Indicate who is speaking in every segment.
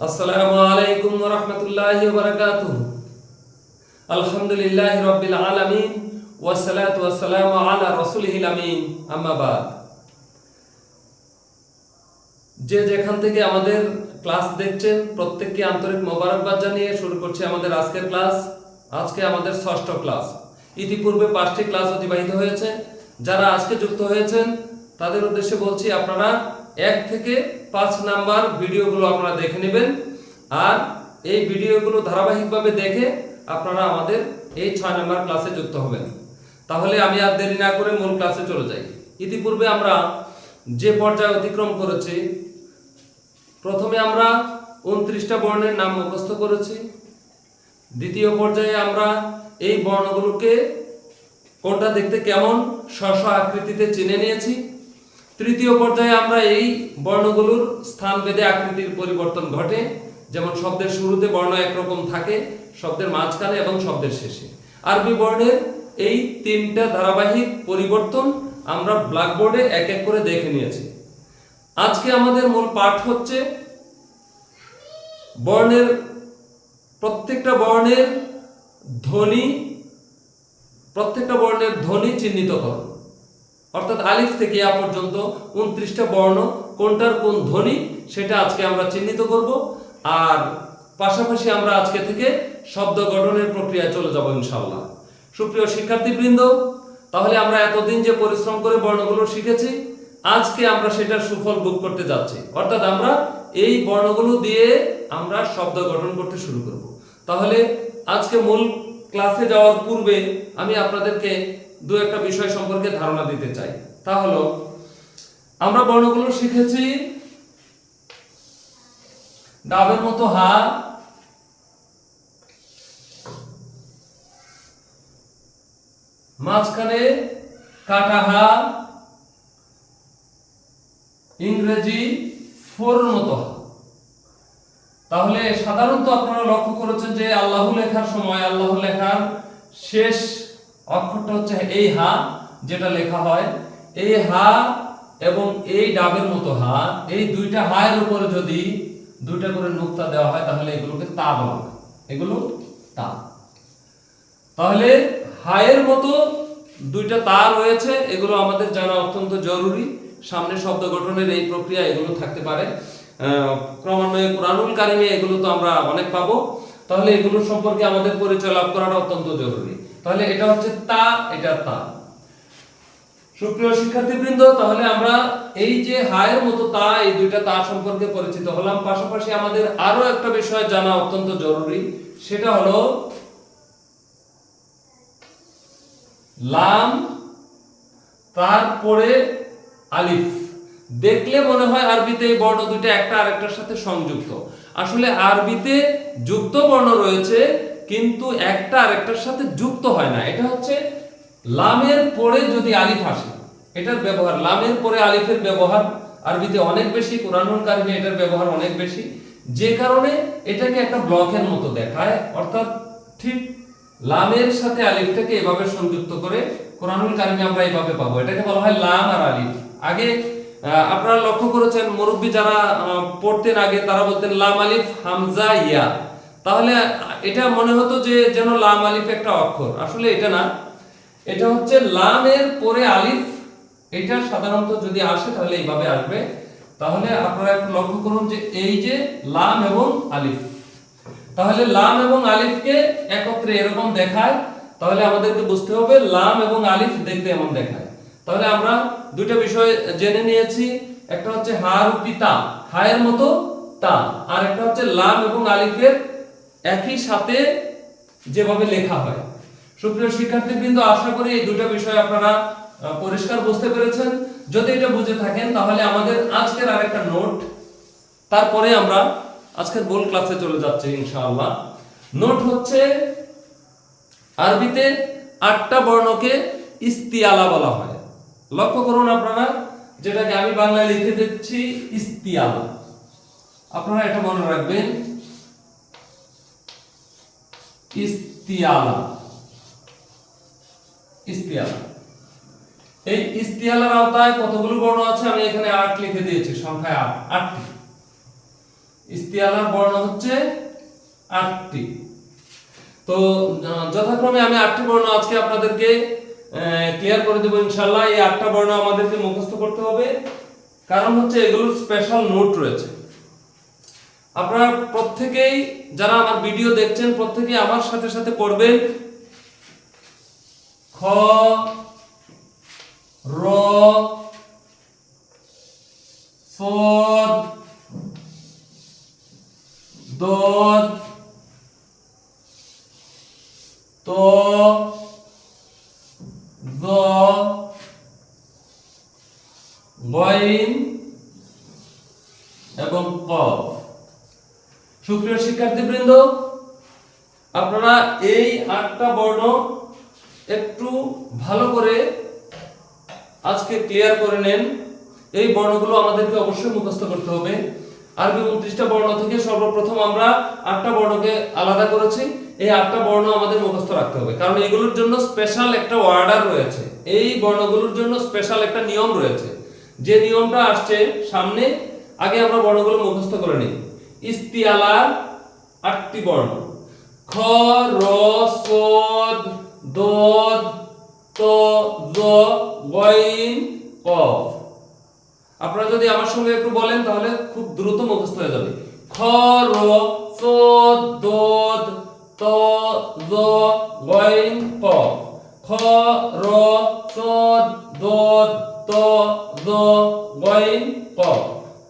Speaker 1: আসসালামু আলাইকুম রাহমাতুল্লাহি ওয়া বারাকাতুহু। আলহামদুলিল্লাহি রাব্বিল আলামিন ওয়াস সালাতু ওয়াস সালামু আলা রাসূলিহিল আমিন। আম্মা বাদ। যে যেখান থেকে আমাদের ক্লাস দেখছেন, প্রত্যেককে আন্তরিক মোবারকবাদ জানিয়ে শুরু করছি আমাদের আজকের ক্লাস। আজকে আমাদের ষষ্ঠ ক্লাস। ইতিপূর্বে পাঁচটি ক্লাস অতিবাহিত হয়েছে। যারা আজকে যুক্ত হয়েছেন, তাদের উদ্দেশ্যে বলছি আপনারা এক থেকে পাঁচ নাম্বার ভিডিওগুলো আপনারা দেখে নেবেন। আর এই ভিডিওগুলো ধারাবাহিকভাবে দেখে আপনারা আমাদের এই ছয় নাম্বার ক্লাসে যুক্ত হবেন। তাহলে আমি আর দেরি না করে মূল ক্লাসে চলে যাই। ইতিপূর্বে আমরা যে পর্যায়ে অতিক্রম করেছি, প্রথমে আমরা উনত্রিশটা বর্ণের নাম মুখস্থ করেছি। দ্বিতীয় পর্যায়ে আমরা এই বর্ণগুলোকে কোনটা দেখতে কেমন, স্ব আকৃতিতে চিনে নিয়েছি। তৃতীয় পর্যায়ে আমরা এই বর্ণগুলোর স্থান ভেদে আকৃতির পরিবর্তন ঘটে। যেমন শব্দের শুরুতে বর্ণ একরকম থাকে, শব্দের মাঝখানে এবং শব্দের শেষে। আরবি বর্ণের এই তিনটা ধারাবাহিক পরিবর্তন আমরা ব্ল্যাকবোর্ডে এক এক করে দেখে নিয়েছি। আজকে আমাদের মূল পাঠ হচ্ছে বর্ণের প্রত্যেকটা বর্ণের ধ্বনি, প্রত্যেকটা বর্ণের ধ্বনি চিহ্নিত করো। অর্থাৎ আলিফ থেকে ইয়া পর্যন্ত উনত্রিশটা বর্ণ, কোনটার কোন ধ্বনি সেটা আজকে আমরা চিহ্নিত করব। আর পাশাপাশি আমরা আজকে থেকে শব্দ গঠনের প্রক্রিয়ায় চলে যাব ইনশাল্লাহ সুপ্রিয় শিক্ষার্থীবৃন্দ, তাহলে আমরা এতদিন যে পরিশ্রম করে বর্ণগুলো শিখেছি, আজকে আমরা সেটার সুফল ভোগ করতে যাচ্ছি। অর্থাৎ আমরা এই বর্ণগুলো দিয়ে আমরা শব্দ গঠন করতে শুরু করব। তাহলে আজকে মূল ক্লাসে যাওয়ার পূর্বে আমি আপনাদেরকে দু একটা বিষয় সম্পর্কে ধারণা দিতে চাই। তা হলো, আমরা বর্ণগুলো শিখেছি, ডাবের মতো হা মাঝখানে কাটা হা ইংরেজি ফোর মতো তাহলে সাধারণত আপনারা লক্ষ্য করেছেন যে আল্লাহ লেখার সময় আল্লাহ লেখার শেষ অক্ষরটা হচ্ছে এই হা, যেটা লেখা হয় এই হা এবং এই ডাবের মতো হা। এই দুইটা হায়ের উপরে যদি দুইটা করে নুক্তা দেওয়া হয়, তাহলে এগুলোকে তা বলা এগুলো তা। তাহলে হায়ের মতো দুইটা তা রয়েছে, এগুলো আমাদের জানা অত্যন্ত জরুরি। সামনে শব্দ গঠনের এই প্রক্রিয়া এগুলো থাকতে পারে। ক্রমান্বয়ে কোরআনুল কারিমে এগুলো তো আমরা অনেক পাবো। তাহলে এগুলো সম্পর্কে আমাদের পরিচয় লাভ করাটা অত্যন্ত জরুরি। তাহলে এটা হচ্ছে তা, এটা তা। সুপ্রিয় শিক্ষার্থীবৃন্দ, তাহলে আমরা এই যে হায়ের মতো তা, এই দুইটা তা সম্পর্কে পরিচিত হলাম। পাশাপাশি আমাদের আরও একটা বিষয় জানা অত্যন্ত জরুরি, সেটা হলো লাম, তারপরে আলিফ। দেখলে মনে হয় আরবিতে এই বর্ণ দুইটা একটা আরেকটার সাথে সংযুক্ত। আসলে আরবিতে যুক্ত বর্ণ রয়েছে কিন্তু একটা আরেকটার সাথে যুক্ত হয় না। এটা হচ্ছে লামের পরে যদি আলিফ আসে, এটার ব্যবহার, লামের পরে আলিফের ব্যবহার, আরবিতে অনেক বেশি, কোরআনুল কারিমে এটার ব্যবহার অনেক বেশি। যে কারণে এটাকে একটা ব্লকের মতো দেখায়, অর্থাৎ ঠিক লামের সাথে আলিফটাকে এভাবে সংযুক্ত করে কোরআনুল কারিমে আমরা এইভাবে পাবো। এটাকে বলা হয় লাম আর আলিফ। আগে আপনারা লক্ষ্য করেছেন, মুরব্বী যারা পড়তেন আগে, তারা বলতেন লাম আলিফ হামজা ইয়া। তাহলে এটা মনে হতো যে যেন লাম আলিফ একটা অক্ষর। আসলে এটা না। এটা হচ্ছে লামের পরে আলিফ। এটা সাধারণত যদি আসে তাহলে এইভাবে আসবে। তাহলে আপনারা একটু লক্ষ্য করুন যে এই যে লাম এবং আলিফ। তাহলে লাম এবং আলিফকে একত্রে এরকম দেখায়, তাহলে আমাদেরকে বুঝতে হবে লাম এবং আলিফ দেখতে এমন দেখায়। তাহলে আমরা দুইটা বিষয় জেনে নিয়েছি। একটা হচ্ছে হা রূপী তা হায়ের মতো তা। আর একটা হচ্ছে লাম এবং আলিফের একই সাথে যেভাবে লেখা হয়। সুপ্রিয় শিক্ষার্থীবৃন্দ, আশা করি এই দুটো বিষয় আপনারা পরিষ্কার বুঝতে পেরেছেন। যদি এটা বুঝে থাকেন, তাহলে আমাদের আজকের আরেকটা নোট, তারপরে আমরা আজকের মূল ক্লাসে চলে যাচ্ছি, ইনশাআল্লাহ। নোট হচ্ছে, আরবিতে আটটা বর্ণকে ইস্তিয়ালা বলা হয়। লক্ষ্য করুন আপনারা, যেটাকে আমি বাংলায় লিখে দিচ্ছি, ইস্তিয়ালা। আপনারা এটা মনে রাখবেন ইস্তিয়ালা। ইস্তিয়ালা। এই ইস্তিয়ালার আওতায় কতগুলো বর্ণ আছে? আমি এখানে আট লিখে দিয়েছি, সংখ্যায় আট। আটটি। ইস্তিয়ালার বর্ণ হচ্ছে আটটি। তো যথাক্রমে আমি আটটি বর্ণ আজকে আপনাদেরকে ক্লিয়ার করে দেবো ইনশাল্লাহ এই আটটা বর্ণ আমাদেরকে মুখস্থ করতে হবে। কারণ হচ্ছে এগুলোর স্পেশাল নোট রয়েছে। আপনারা প্রত্যেকেই যারা আমার ভিডিও দেখছেন প্রত্যেকে আমার সাথে সাথে পড়বেন। খ র সদ দদ জ গইন এবং কফ সুপ্রিয় শিক্ষার্থীবৃন্দ, আপনারা এই আটটা বর্ণ একটু ভালো করে আজকে ক্লিয়ার করে নেন। এই বর্ণগুলো আমাদেরকে অবশ্যই মুখস্থ করতে হবে। আরবি উনত্রিশটা বর্ণ থেকে সর্বপ্রথম আমরা আটটা বর্ণকে আলাদা করেছি। এই আটটা বর্ণ আমাদের মুখস্থ রাখতে হবে। কারণ এগুলোর জন্য স্পেশাল একটা অর্ডার রয়েছে। এই বর্ণগুলোর জন্য স্পেশাল একটা নিয়ম রয়েছে। যে নিয়মটা আসছে সামনে, আগে আমরা বর্ণগুলো মুখস্থ করে নিই। ইস্তিয়ালার আটটি বর্ণ খ, র সদ দদ ত, জ, গইন কফ আপনারা যদি আমার সঙ্গে একটু বলেন তাহলে খুব দ্রুত মুখস্থ হয়ে যাবে। খ, র, স, দ, ত, জ, গইন, ক। খ, র, স, দ, ত, জ, গইন, ক।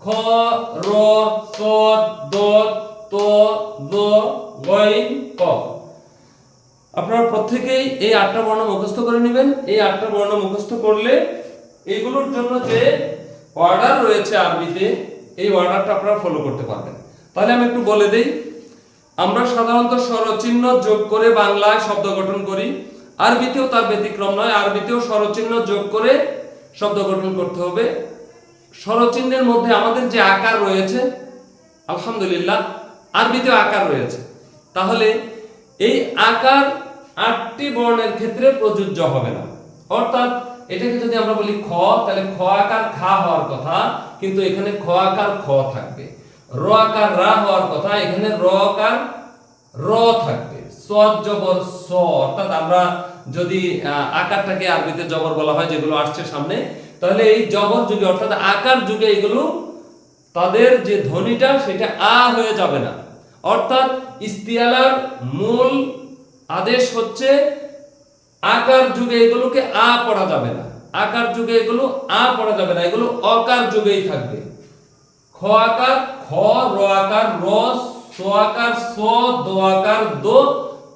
Speaker 1: খ, র, স, দ ত জ গইন ক। আপনারা প্রত্যেকেই এই আটটা বর্ণ মুখস্থ করে নেবেন। এই আটটা বর্ণ মুখস্থ করলে এইগুলোর জন্য যে অর্ডার রয়েছে আরবিতে, এই অর্ডারটা আপনারা ফলো করতে পারবেন। তাহলে আমি একটু বলে দেই, আমরা সাধারণত স্বরচিহ্ন যোগ করে বাংলায় শব্দ গঠন করি। আরবিতেও তার ব্যতিক্রম নয়, আরবিতেও স্বরচিহ্ন যোগ করে শব্দ গঠন করতে হবে। স্বরচিহ্নের মধ্যে আমাদের যে আকার রয়েছে, আলহামদুলিল্লাহ আরবিতেও আকার রয়েছে। তাহলে এই আকার আটটি বর্ণের ক্ষেত্রে প্রযোজ্য হবে না। অর্থাৎ এটাকে যদি আমরা বলি খ, তাহলে খ আকার খা হওয়ার কথা, কিন্তু এখানে খ আকার খ থাকবে। র আকার রা হওয়ার কথা, এখানে র আকার র থাকবে। সদ জবর স অর্থাৎ আমরা যদি আকারটাকে আরবিতে জবর বলা হয়, যেগুলো আসছে সামনে, তাহলে এই জবর যুগে, অর্থাৎ আকার যুগে এগুলো, তাদের যে ধ্বনিটা, সেটা আ হয়ে যাবে না। অর্থাৎ ইস্তিয়ালার মূল আদেশ হচ্ছে, আকার যুগে এগুলোকে আ পড়া যাবে না। আকার যুগে এগুলো আ পড়া যাবে না, এগুলো অকার যুগেই থাকবে। খ আকার, খ, র আকার, র, স আকার, স, দ আকার, দ,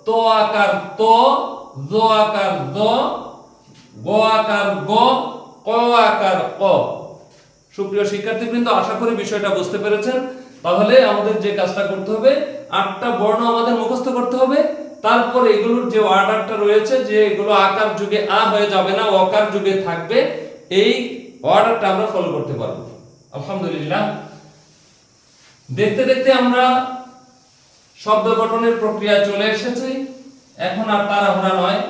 Speaker 1: ত আকার, ত, জ আকার, দ, গ আকার, গ, ক আকার, ক। সুপ্রিয় শিক্ষার্থীবৃন্দ, আশা করি বিষয়টা বুঝতে পেরেছেন। তাহলে আমাদের যে কাজটা করতে হবে, আটটা বর্ণ আমাদের মুখস্থ করতে হবে। তারপর এগুলোর যে অর্ডারটা রয়েছে, যে এগুলো আকার যুগে আ হয়ে যাবে না, অকার যুগে থাকবে, এই অর্ডারটা আমরা ফলো করতে পারব। আলহামদুলিল্লাহ। দেখতে দেখতে আমরা শব্দ গঠনের প্রক্রিয়া চলে এসেছি। এখন আর তাড়াহুড়া নয়।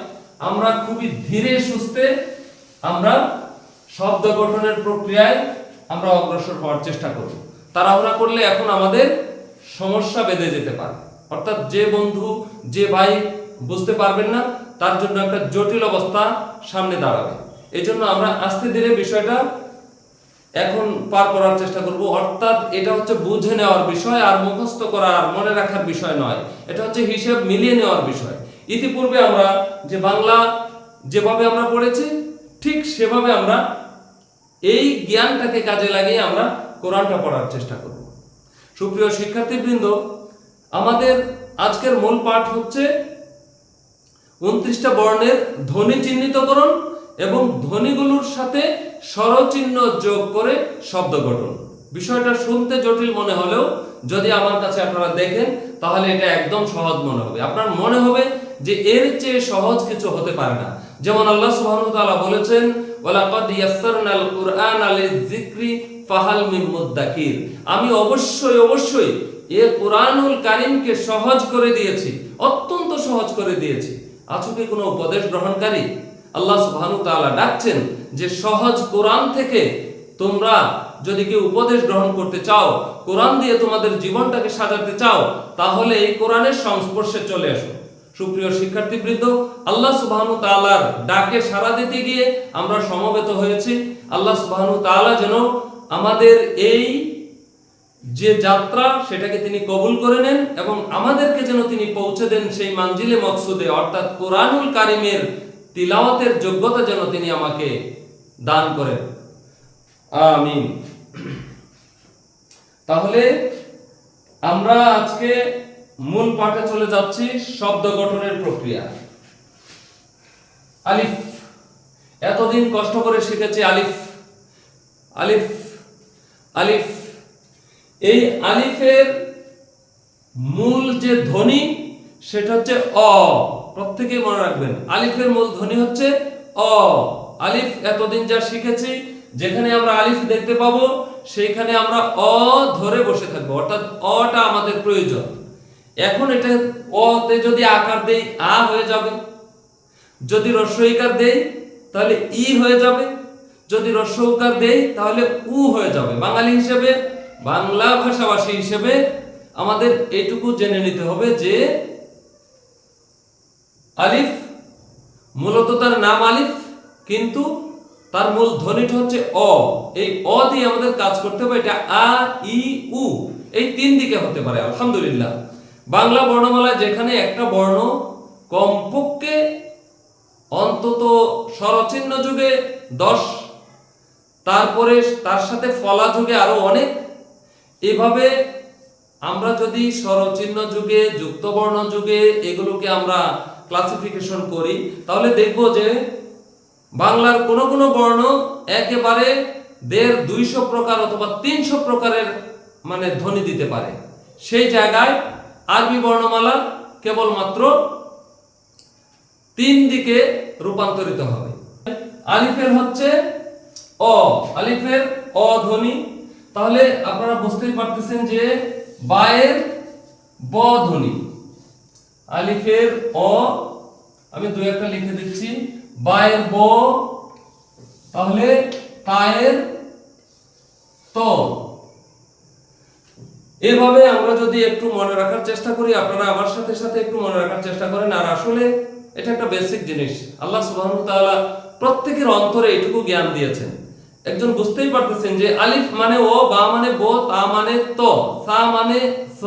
Speaker 1: আমরা খুবই ধীরে সুস্থে আমরা শব্দ গঠনের প্রক্রিয়ায় আমরা অগ্রসর হওয়ার চেষ্টা করব। তাড়াহুড়া করলে এখন আমাদের সমস্যা বেঁধে যেতে পারে। অর্থাৎ যে বন্ধু, যে ভাই বুঝতে পারবেন না, তার জন্য একটা জটিল অবস্থা সামনে দাঁড়াবে। এই জন্য আমরা আস্তে ধীরে বিষয়টা এখন পার করার চেষ্টা করব। অর্থাৎ এটা হচ্ছে বুঝে নেওয়ার বিষয় আর মুখস্থ করা আর মনে রাখার বিষয় নয়। এটা হচ্ছে হিসেব মিলিয়ে নেওয়ার বিষয়। ইতিপূর্বে আমরা যে বাংলা যেভাবে আমরা পড়েছি, ঠিক সেভাবে আমরা এই জ্ঞানটাকে কাজে লাগিয়ে আমরা কোরআনটা পড়ার চেষ্টা করব। সুপ্রিয় শিক্ষার্থীবৃন্দ, আমাদের আজকের মূল পাঠ হচ্ছে উনত্রিশটা বর্ণের ধ্বনি চিহ্নিতকরণ এবং ধ্বনিগুলোর সাথে স্বরচিহ্ন যোগ করে শব্দ গঠন। বিষয়টা শুনতে জটিল মনে হলেও যদি আমার কাছে আপনারা দেখেন, তাহলে এটা একদম সহজ মনে হবে। আপনার মনে হবে যে এর চেয়ে সহজ কিছু হতে পারে না। যেমন আল্লাহ সুবহানাহু ওয়া তাআলা বলেছেন, ওয়ালাকাদ ইয়াসসারনাল কুরআনা লিযিকরি ফাহাল মিন মুদ্দাকির। আমি অবশ্যই অবশ্যই এ কোরআনুল কারীমকে সহজ করে দিয়েছি, অত্যন্ত সহজ করে দিয়েছি। আছো কি কোনো উপদেশ গ্রহণকারী? আল্লাহ সুবহানাহু ওয়া তাআলা ডাকছেন যে সহজ কোরআন থেকে তোমরা যদি কেউ উপদেশ গ্রহণ করতে চাও, কোরআন দিয়ে তোমাদের জীবনটাকে সাজাতে চাও, তাহলে এই কোরআনের সংস্পর্শে চলে আসো সুপ্রিয় শিক্ষার্থীবৃন্দ আল্লাহ সুবহানু তাআলার ডাকে সাড়া দিতে গিয়ে আমরা সমবেত হয়েছি। আল্লাহ সুবহানু তাআলা যেন আমাদের এই যে যাত্রা, সেটাকে তিনি কবুল করে নেন এবং আমাদেরকে যেন তিনি পৌঁছে দেন সেই মানজিলে মকসুদে, অর্থাৎ কোরআনুল কারিমের তিলাওয়াতের যোগ্যতা যেন তিনি আমাকে দান করেন। আমিন। তাহলে আমরা আজকে মূল পাঠে চলে যাচ্ছি শব্দ গঠনের প্রক্রিয়া। আলিফ। এতদিন কষ্ট করে শিখেছি আলিফ। আলিফ আলিফ। এই আলিফের মূল যে ধ্বনি, সেটা হচ্ছে অ। প্রত্যেকে মনে রাখবেন, আলিফের মূল ধ্বনি হচ্ছে অ। আলিফ, এতদিন যা শিখেছি, যেখানে আমরা আলিফ দেখতে পাবো, সেইখানে আমরা অ ধরে বসে থাকব। অর্থাৎ অটা আমাদের প্রয়োজন। এখন এটা অতে যদি আকার দেই, আ হয়ে যাবে। যদি রস্বইকার দেই, তাহলে ই হয়ে যাবে। যদি রস্যউকার দেই, তাহলে উ হয়ে যাবে। বাঙালি হিসেবে, বাংলা ভাষাভাষী হিসেবে আমাদের এইটুকু জেনে নিতে হবে যে আলিফ মূলত তার নাম আলিফ, কিন্তু তার মূল ধ্বনিটা হচ্ছে অ। এই অ দিয়ে আমাদের কাজ করতে হবে, এটা আ, ই, উ। এই তিন দিকে হতে পারে, আলহামদুলিল্লাহ। বাংলা বর্ণমালায় যেখানে একটা বর্ণ কমপক্ষে অন্তত স্বরচিহ্ন যুগে দশ তারপরে তার সাথে ফলা যুগে আরও অনেক। এভাবে আমরা যদি স্বরচিহ্ন যুগে, যুক্তবর্ণ যুগে এগুলোকে আমরা ক্লাসিফিকেশন করি, তাহলে দেখব যে বাংলার কোনো কোনো বর্ণ একেবারে দেড়, দুইশো প্রকার অথবা তিনশো প্রকারের মানে ধ্বনি দিতে পারে। সেই জায়গায় আরবি বর্ণমালা কেবলমাত্র তিন দিকে রূপান্তরিত হবে। আলিফের হচ্ছে অ, আলিফের অ ধ্বনি। তাহলে আপনারা বুঝতেই পারতেছেন যে বায়ের ব ধ্বনি। আলিফের অ, আমি দুই একটা লিখে দিচ্ছি। বায়ের ব, তাহলে তায়ের ত। এভাবে আমরা যদি একটু মনে রাখার চেষ্টা করি, আপনারা আমার সাথে সাথে একটু মনে রাখার চেষ্টা করেন। আর আসলে এটা একটা বেসিক জিনিস। আল্লাহ তাআলা প্রত্যেকের অন্তরে এটুকু জ্ঞান দিয়েছেন। একজন বুঝতেই পারতেছেন যে আলিফ মানে ও, বা মানে বো, তা মানে ত, সা মানে স।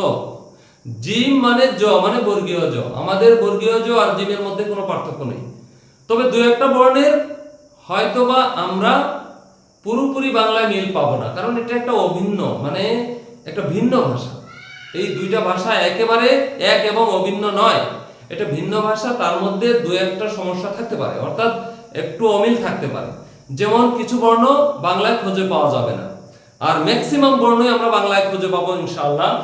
Speaker 1: জিম মানে জ মানে বর্গীয় জ। আমাদের বর্গীয় জ আর জিমের মধ্যে কোনো পার্থক্য নেই। তবে দু একটা বর্ণের হয়তোবা আমরা পুরোপুরি বাংলায় মিল পাবো না, কারণ এটা একটা অভিন্ন মানে একটা ভিন্ন ভাষা। এই দুইটা ভাষা একেবারে এক এবং অভিন্ন নয়। এটা ভিন্ন ভাষা, তার মধ্যে দু একটা সমস্যা থাকতে পারে, অর্থাৎ একটু অমিল থাকতে পারে। যেমন কিছু বর্ণ বাংলায় খুঁজে পাওয়া যাবে না। আর ম্যাক্সিমাম বর্ণই আমরা বাংলায় খুঁজে পাবো ইনশাআল্লাহ।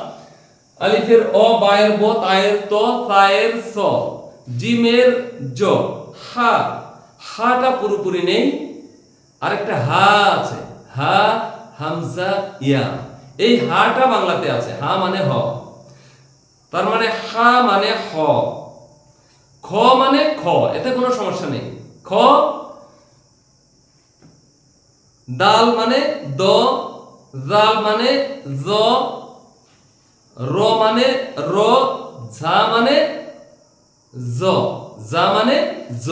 Speaker 1: আলিফের অ, বায়ের ব, তায়ের ত তায়ের স, জিমের জ, হা, হাটা পুরোপুরি নেই। আরেকটা হা আছে। হা, হামজা, ইয়া। এই হাটা বাংলাতে আছে। হা মানে হ। তার মানে হা মানে হ। খ মানে খ। এতে কোনো সমস্যা নেই। খ দাল মানে দ, জাল মানে জ, র মানে র, ঝা মানে জ যা মানে জ।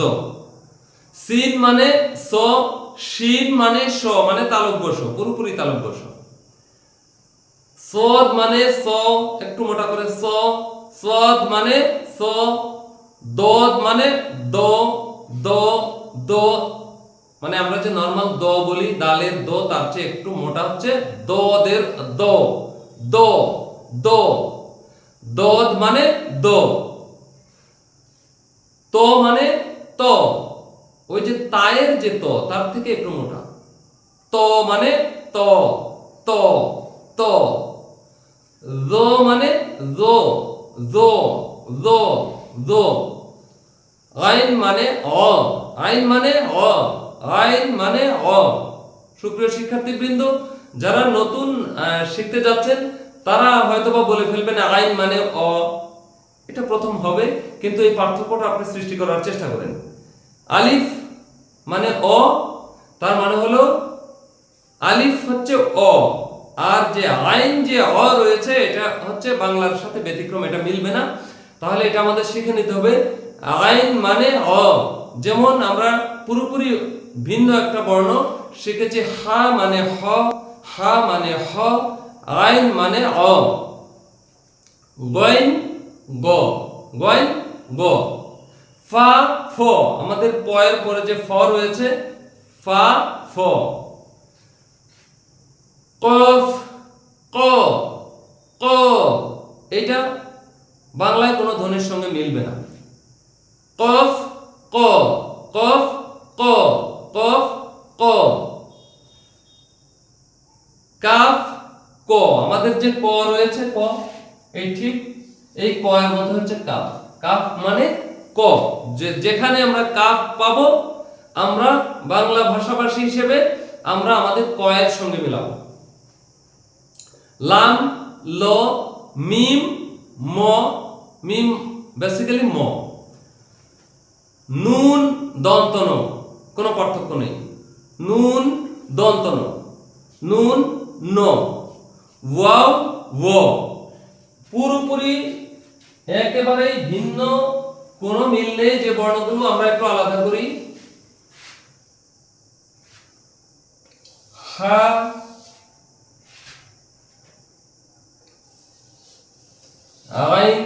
Speaker 1: সিন মানে স, শিন মানে স মানে তালব্য স পুরোপুরি তালব্য স সদ মানে স, একটু মোটা করে স, সদ মানে স, দদ মানে দ দ দ। মানে আমরা যে নরমাল দ বলি দালের দ, তার চেয়ে একটু মোটা হচ্ছে দদের দ। দ দ, দদ মানে দ। ত মানে ত। ওই যে তায়ের যে ত, তার থেকে একটু মোটা। ত মানে ত ত ত। জ মানে জ জ জ জ। আইন মানে অ। আইন মানে অ। আইন মানে অ। সুপ্রিয় শিক্ষার্থীবৃন্দ, যারা নতুন শিখতে যাচ্ছেন, তারা হয়তোবা বলে ফেলবেন আইন মানে অ। এটা প্রথম হবে, কিন্তু এই পার্থক্যটা আপনি সৃষ্টি করার চেষ্টা করেন। আলিফ মানে অ, তার মানে হলো আলিফ হচ্ছে অ। আর যে আইন যে অ রয়েছে, এটা হচ্ছে বাংলার সাথে ব্যতিক্রম, এটা মিলবে না। তাহলে এটা আমাদের শিখে নিতে হবে। আইন মানে অ। যেমন আমরা পুরোপুরি ভিন্ন একটা বর্ণ, শিখেছি হা মানে হ, হা মানে হ, আইন মানে অ। গইন গ গইন গ। ফা, ফ, আমাদের পয়ের পরে যে ফ রয়েছে, ফা, ফ। কফ, ক ক এটা বাংলায় কোনো ধ্বনির সঙ্গে মিলবে না। কফ, ক কফ, ক। কফ ক. কাফ ক। আমাদের যে ক রয়েছে ক, এই ঠিক এই ক এর মধ্যে হচ্ছে কাফ। কাফ মানে ক। যে যেখানে আমরা কাফ পাবো, আমরা বাংলা ভাষাভাষী হিসেবে আমরা আমাদের ক এর সঙ্গে মিলাবো। লাম, ল, মিম, ম, মিম বেসিক্যালি ম। নুন দন্তন কোনো পার্থক্য নেই। নুন দন্তন নুন, ন। ওয়াও, ও। পুরোপুরি একেবারেই ভিন্ন, কোনো মিল নেই যে বর্ণগুলো আমরা একটু আলাদা করি। হা, আইন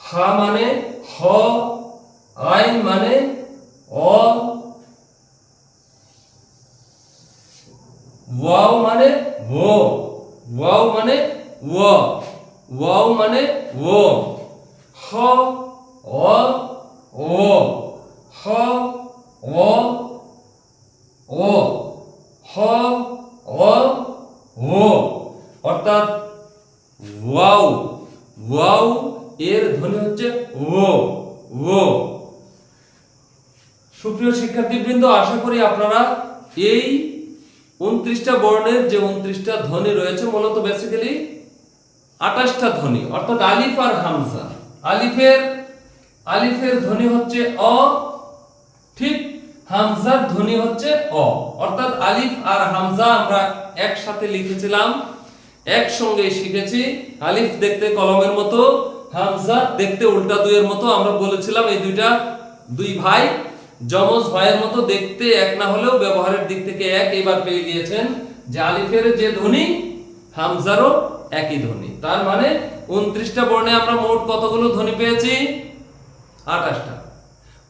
Speaker 1: হা মানে হ আইন মানে অ ওয়াও মানে ও ওয়াও মানে ও ওয়াও মানে ও হ অ ও হ অ ও হ অ ও অর্থাৎ ওয়াও ওয়াও এর ধ্বনি হচ্ছে ও ও সুপ্রিয় শিক্ষার্থীবৃন্দ আশা করি আপনারা এই উনত্রিশটা বর্ণের যে উনত্রিশটা ধ্বনি রয়েছে, মূলত বেসিক্যালি আঠাশটা ধ্বনি, অর্থাৎ আলিফ আর হামজা। আলিফের আলিফের ধ্বনি হচ্ছে অ, ঠিক হামজার ধ্বনি হচ্ছে অ। অর্থাৎ আলিফ আর হামজা আমরা একসাথে লিখেছিলাম, একসঙ্গে শিখেছি। আলিফ দেখতে কলমের মতো, হামজা দেখতে উল্টা দুইয়ের মতো, আমরা বলেছিলাম এই দুইটা দুই ভাই, যমজ ভাইয়ের মতো দেখতে এক না হলেও ব্যবহারের দিক থেকে এক এবার পেয়ে গিয়েছেন। যে আলিফের যে ধ্বনি, হামজারও একই ধ্বনি। তার মানে উনত্রিশটা বর্ণে আমরা মোট কতগুলো ধ্বনি পেয়েছি? আঠাশটা।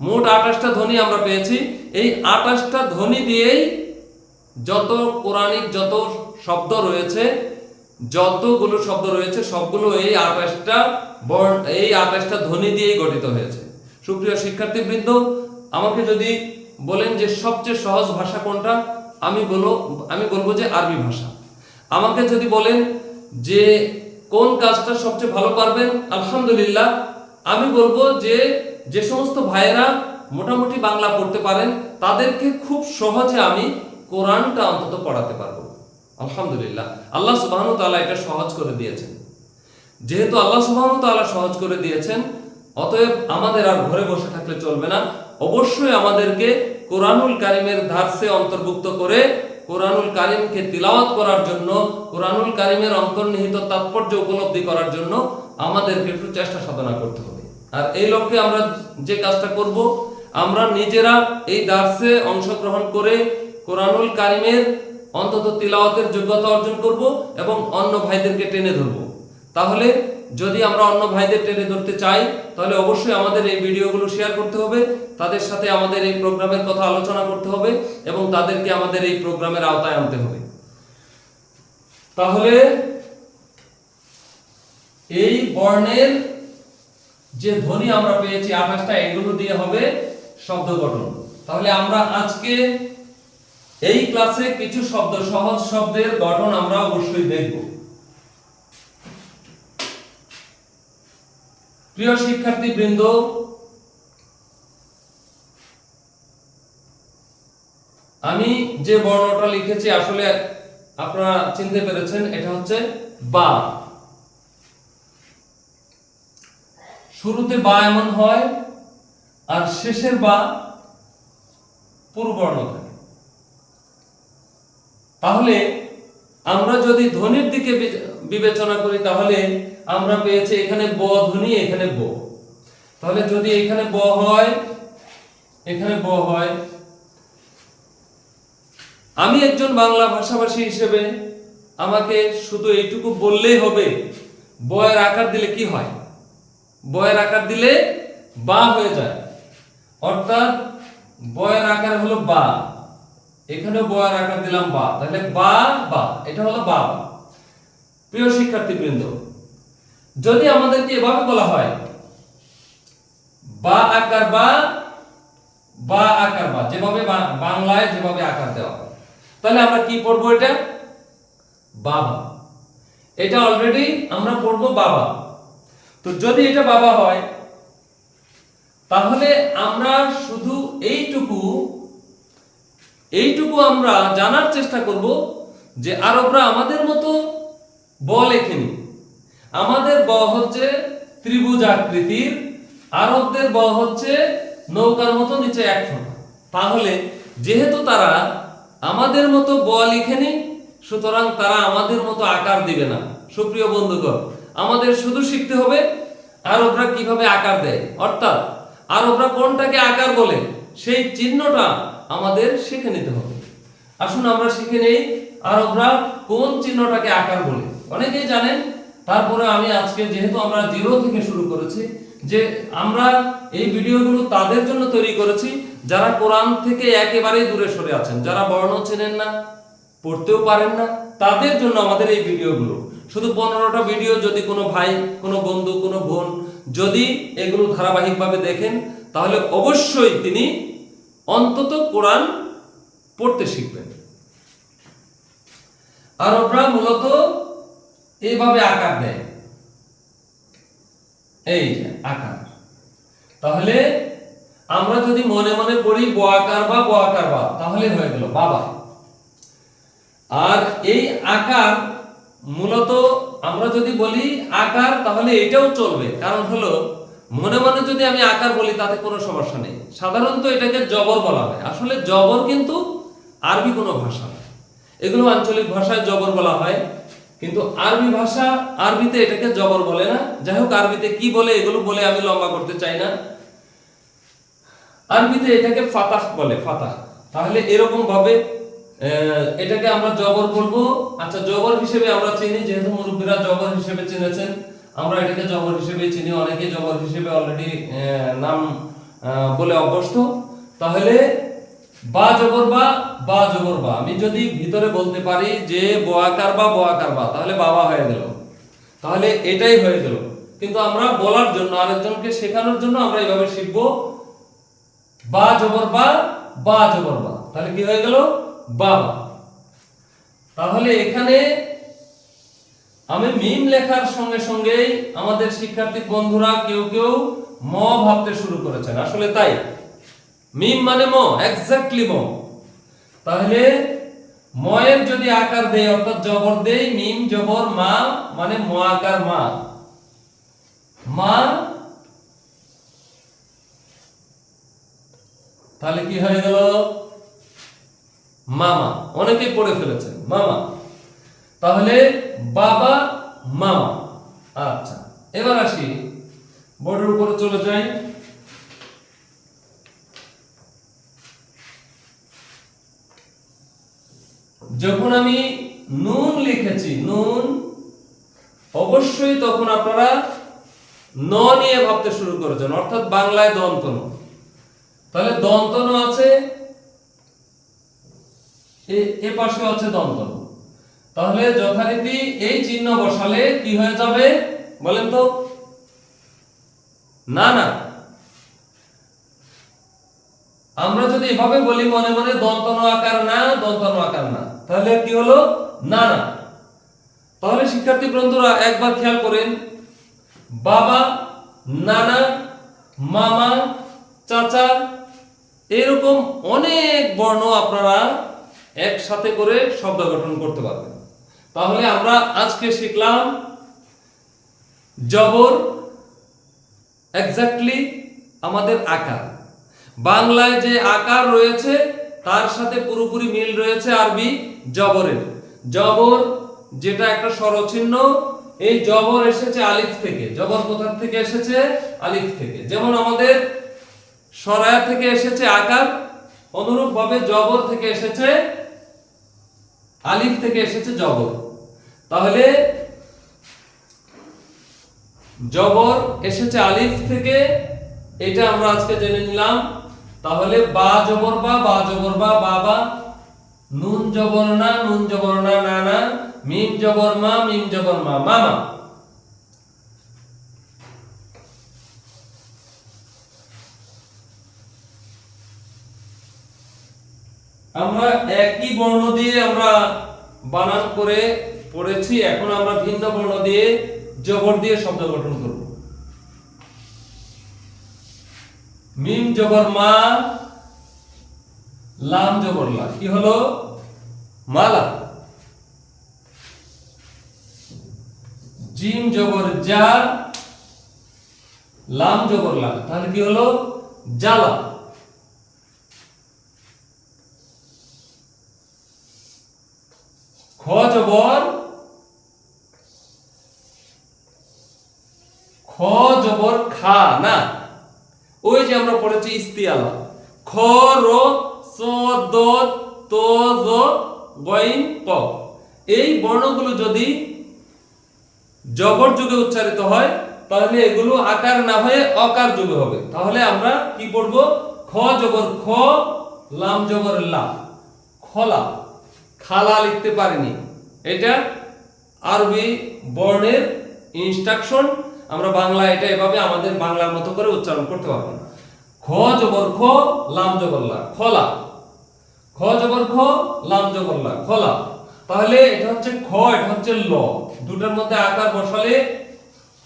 Speaker 1: মোট আঠাশটা ধ্বনি আমরা পেয়েছি। এই আঠাশটা ধ্বনি দিয়েই যত কোরআনিক যত শব্দ রয়েছে, যতগুলো শব্দ রয়েছে, সবগুলো এই আঠাশটা বর্ণ, এই আঠাশটা ধ্বনি দিয়েই গঠিত হয়েছে। সুপ্রিয় শিক্ষার্থীবৃন্দ, আমাকে যদি বলেন যে সবচেয়ে সহজ ভাষা কোনটা? আমি বলো, আমি বলব যে আরবি ভাষা। আমাকে যদি বলেন যে কোন কাজটা সবচেয়ে ভালো পারবেন, আলহামদুলিল্লাহ, আমি বলব যে যে সমস্ত ভাইয়েরা মোটামুটি বাংলা পড়তে পারেন, তাদেরকে খুব সহজে আমি কোরআনটা অন্তত পড়াতে পারব। আলহামদুলিল্লাহ। আল্লাহ সুবহানাহু ওয়া তাআলা এটা সহজ করে দিয়েছেন। যেহেতু আল্লাহ সুবহানাহু ওয়া তাআলা সহজ করে দিয়েছেন, অতএব আমাদের আর ঘরে বসে থাকলে চলবে না। অবশ্যই আমাদেরকে কোরআনুল কারিমের ধারসে অন্তর্ভুক্ত করে কোরআনুল কারিমকে তিলাওয়াত করার জন্য, কোরআনুল কারিমের অন্তর্নিহিত তাৎপর্য উপলব্ধি করার জন্য আমাদেরকে একটু চেষ্টা সাধনা করতে হবে। আর এই লক্ষ্যে আমরা যে কাজটা করব, আমরা নিজেরা এই দার্সে অংশগ্রহণ করে কোরআনুল কারিমের অন্তত তিলাওয়াতের যোগ্যতা অর্জন করব এবং অন্য ভাইদেরকে টেনে ধরব। তাহলে যদি আমরা অন্য ভাইদের টেনে ধরতে চাই, তাহলে অবশ্যই আমাদের এই ভিডিওগুলো শেয়ার করতে হবে, তাদের সাথে আমাদের এই প্রোগ্রামের কথা আলোচনা করতে হবে এবং তাদেরকে আমাদের এই প্রোগ্রামের আওতায় আনতে হবে। তাহলে এই বর্ণের যে ধ্বনি আমরা পেয়েছি আঠাশটা এগুলো দিয়ে হবে শব্দ গঠন। তাহলে আমরা আজকে এই ক্লাসে কিছু শব্দ, সহজ শব্দের গঠন আমরা অবশ্যই দেখব। প্রিয় শিক্ষার্থী বৃন্দ আমি যে বর্ণটা লিখেছি আসলে আপনারা চিনতে পেরেছেন, এটা হচ্ছে বা। শুরুতে বা এমন হয় আর শেষের বা পুরবর্ণ থাকে। তাহলে আমরা যদি ধ্বনির দিকে বিবেচনা করি, তাহলে আমরা পেয়েছি এখানে ব ধ্বনি, এখানে ব। তাহলে যদি এখানে ব হয়, এখানে ব হয়, আমি একজন বাংলা ভাষাভাষী হিসেবে আমাকে শুধু এইটুকু বললেই হবে, বয়ের আকার দিলে কি হয়? বয়ের আকার দিলে বা হয়ে যায়। অর্থাৎ বয়ের আকার হলো বা। এখানেও বয়ের আকার দিলাম বা। তাহলে বা বা। এটা হলো বা। প্রিয় শিক্ষার্থীবৃন্দ, যদি আমাদেরকে এভাবে বলা হয়, বা আকার বা বা আকার বা, যেভাবে বাংলায় যেভাবে আকার দেওয়া তাহলে আমরা কি পড়ব এটা? বাবা। এটা অলরেডি আমরা পড়ব বাবা। তো যদি এটা বাবা হয়, তাহলে আমরা শুধু এইটুকু এইটুকু আমরা জানার চেষ্টা করব যে আরবরা আমাদের মতো ব লেখেনি আমাদের ব হচ্ছে ত্রিভুজ আকৃতির, আরবদের ব হচ্ছে নৌকার মতো নিচে এক তাহলে যেহেতু তারা আমাদের মতো ব লিখেনি, সুতরাং তারা আমাদের মতো আকার দিবে না। সুপ্রিয় বন্ধুগণ, আমাদের শুধু শিখতে হবে আরবরা কীভাবে আকার দেয়। অর্থাৎ আরবরা কোনটাকে আকার বলে, সেই চিহ্নটা আমাদের শিখে নিতে হবে। আসুন আমরা শিখে নেই আরবরা কোন চিহ্নটাকে আকার বলে। অনেকেই জানেন, তারপরে আমি আজকে যেহেতু আমরা জিরো থেকে শুরু করেছি, যে আমরা এই ভিডিওগুলো তাদের জন্য তৈরি করেছি, যারা কোরআন থেকে একেবারেই দূরে সরে আছেন, যারা বর্ণ চেনেন না, পড়তেও পারেন না, তাদের জন্য আমাদের এই ভিডিওগুলো। শুধু পনেরোটা ভিডিও যদি কোনো ভাই, কোনো বন্ধু, কোনো বোন যদি এগুলো ধারাবাহিকভাবে দেখেন, তাহলে অবশ্যই তিনি অন্তত কোরআন পড়তে শিখবেন। আর আমরা মূলত এইভাবে আকার দেয়। এই যে আকার। তাহলে আমরা যদি মনে মনে পড়ি ব আকার বা ব আকার বা, তাহলে হয়ে গেল বাবা আর এই আকার মূলত আমরা যদি বলি আকার, তাহলে এটাও চলবে। কারণ হলো, মনে মনে যদি আমি আকার বলি, তাতে কোনো সমস্যা নেই। সাধারণত এটাকে জবর বলা হয়। আসলে জবর কিন্তু আরবি কোনো ভাষা এগুলো আঞ্চলিক ভাষায় জবর বলা হয়। কিন্তু আরবি ভাষা আরবিতে এটাকে জবর বলে না। যাই হোক আরবিতে কি বলে, এগুলো বলে আমি লম্বা করতে চাই না। আরবিতে এটাকে ফাতাহ বলে, ফাতাহ। তাহলে এরকম ভাবে এটাকে আমরা জবর বলব। আচ্ছা জবর হিসেবে আমরা চিনি, যেহেতু মুরব্বীরা জবর হিসেবে চিনেছেন, আমরা এটাকে জবর হিসেবে চিনি। অনেকে জবর হিসেবে অলরেডি নাম বলে অভ্যস্ত। তাহলে বা জবর বা জবর বা। আমি যদি ভিতরে বলতে পারি যে বোয়াকার বা বোয়াকার বা, তাহলে বাবা হয়ে গেল। তাহলে এটাই হয়ে গেল। কিন্তু আমরা বলার জন্য আরেকজনকে শেখানোর জন্য আমরা এইভাবে শিখব, বা জবর বা বা জবর বা। তাহলে কি হয়ে গেল? বাবা। তাহলে এখানে আমি মিম লেখার সঙ্গে সঙ্গেই আমাদের শিক্ষার্থী বন্ধুরা কেউ কেউ ম ভাবতে শুরু করেছেন। আসলে তাই। মিম মানে ম এক্স্যাক্টলি ম। তাহলে ময়ের যদি আকার দেয় অর্থাৎ জবর দেই, মিম, জবর, মা মানে ম আকার, মা। মা তাহলে কি হয়ে গেল? মামা। অনেকেই পড়ে ফেলেছে মামা। তাহলে বাবা, মামা। আচ্ছা এবার আসি, বোর্ডের উপরে চলে যাই। যখন আমি নুন লিখেছি, নুন, অবশ্যই তখন আপনারা ন নিয়ে ভাবতে শুরু করেছেন, অর্থাৎ বাংলায় দন্তন। তাহলে দন্ত ন আছে, এ- পাশে আছে দন্ত ন। তাহলে যথারীতি এই চিহ্ন বসালে কি হয়ে যাবে, বলেন তো? না না। আমরা যদি এভাবে বলি, মনে মনে দন্তন আকার না, দন্তন আকার না। তাহলে কি হলো? না না। তাহলে শিক্ষার্থী বন্ধুরা, একবার খেয়াল করেন। বাবা, নানা, মামা, চাচা, এরকম অনেক বর্ণ আপনারা একসাথে করে শব্দ গঠন করতে পারবেন। তাহলে আমরা আজকে শিখলাম জবর এক্স্যাক্টলি আমাদের আকার। বাংলায় যে আকার রয়েছে, তার সাথে পুরোপুরি মিল রয়েছে আরবি। জবরের। জবর যেটা একটা স্বরচিহ্ন, এই জবর এসেছে আলিফ থেকে। জবর কোথা থেকে এসেছে? আলিফ থেকে। যেমন আমাদের সরায়া থেকে এসেছে আকার অনুরূপ ভাবে জবর থেকে এসেছে আলিফ থেকে এসেছে জবর। তাহলে জবর এসেছে আলিফ থেকে, এটা আমরা আজকে জেনে নিলাম। তাহলে বা জবর বা বা জবর বা বাবা নুন জবর না, নুন জবর না না না, মিম জবর মা, মিম জবর মা মামা আমরা একই বর্ণ দিয়ে আমরা বানান করে পড়েছি, এখন আমরা ভিন্ন বর্ণ দিয়ে জবর দিয়ে শব্দ গঠন করব। মিম জবর মা লাম জবর লা কি হলো? মালা। জিম জবর যা লাম জবর লা তাহলে কি হলো? জালা খ জবর খ জবর খা, না। ওই যে আমরা পড়েছি ইস্তিয়ালা। খ, র স দ ত জ গইন ক এই বর্ণগুলো যদি জবর যুগে উচ্চারিত হয়, তাহলে এগুলো আকার না হয়ে অকার যুগে হবে। তাহলে আমরা কি পড়ব? খ জবর খ, লাম জবর লা। খলা। খালা লিখতে পারিনি। এটা আরবি বর্ণের ইনস্ট্রাকশন আমরা বাংলা এটা এভাবে আমাদের বাংলার মতো করে উচ্চারণ করতে পারব খ জবর খ, লাম জবর লা। খলা। খ জবর খ, লাম জবর লা খলা তাহলে এটা হচ্ছে খ, এটা হচ্ছে ল। দুটার মধ্যে আকার বসালে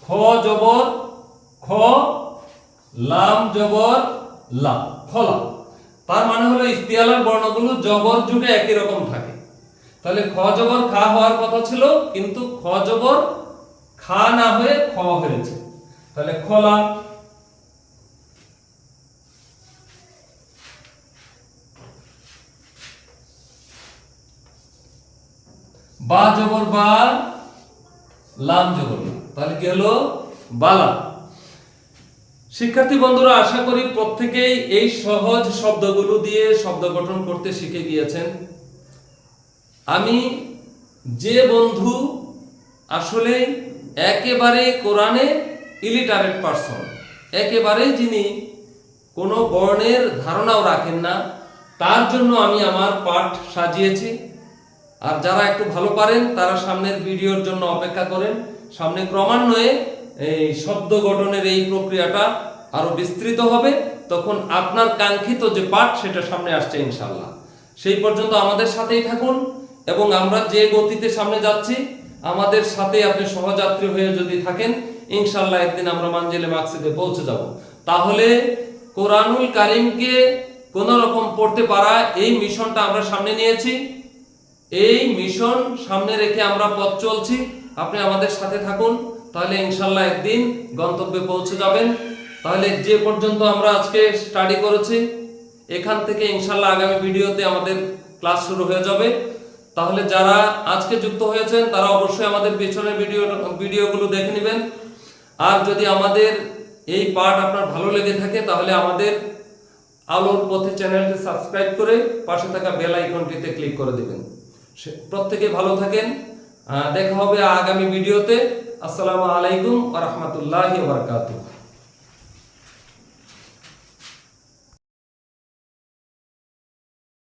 Speaker 1: খ জবর, খ, লাম জবর লা খলা তার মানে হলো ইস্তিয়ালার বর্ণগুলো জবর যুগে একই রকম থাকে। তাহলে খ জবর খা হওয়ার কথা ছিল, কিন্তু খ জবর খা না হয়ে খ হয়েছে। তাহলে খোলা বা জবর বা লাম জবর। তাহলে কি হলো? বালা। শিক্ষার্থী বন্ধুরা, আশা করি প্রত্যেকেই এই সহজ শব্দগুলো দিয়ে শব্দ গঠন করতে শিখে গিয়েছেন। আমি যে বন্ধু আসলে একেবারে কোরআনে ইলিটারেট পারসন একেবারে যিনি কোনো বর্ণের ধারণাও রাখেন না, তার জন্য আমি আমার পাঠ সাজিয়েছি। আর যারা একটু ভালো পারেন, তারা সামনের ভিডিওর জন্য অপেক্ষা করেন। সামনে ক্রমান্বয়ে এই শব্দ গঠনের এই প্রক্রিয়াটা আরও বিস্তৃত হবে। তখন আপনার কাঙ্ক্ষিত যে পাঠ, সেটা সামনে আসছে ইনশাল্লাহ সেই পর্যন্ত আমাদের সাথেই থাকুন এবং আমরা যে গতিতে সামনে যাচ্ছি, আমাদের সাথে আপনি সহযাত্রী হয়ে যদি থাকেন ইনশাল্লাহ একদিন আমরা মানজেলে মাকসিদে পৌঁছে যাব। তাহলে কোরআনুল কারিমকে কোন রকম পড়তে পারা, এই মিশনটা আমরা সামনে নিয়েছি। এই মিশন সামনে রেখে আমরা পথ চলছি। আপনি আমাদের সাথে থাকুন, তাহলে ইনশাল্লাহ একদিন গন্তব্যে পৌঁছে যাবেন। তাহলে যে পর্যন্ত আমরা আজকে স্টাডি করেছি, এখান থেকে ইনশাল্লাহ আগামী ভিডিওতে আমাদের ক্লাস শুরু হয়ে যাবে। তাহলে যারা আজকে যুক্ত হয়েছেন, তারা অবশ্যই আমাদের পেছনের ভিডিও ভিডিওগুলো দেখে নেবেন। আর যদি আমাদের এই পার্ট আপনার ভালো লেগে থাকে, তাহলে আমাদের আলোর পথে চ্যানেলটি সাবস্ক্রাইব করে পাশে থাকা বেল আইকনটিতে ক্লিক করে দিবেন। প্রত্যেকে ভালো থাকেন। দেখা হবে আগামী ভিডিওতে। আসসালামু আলাইকুম ওয়া রহমতুল্লাহ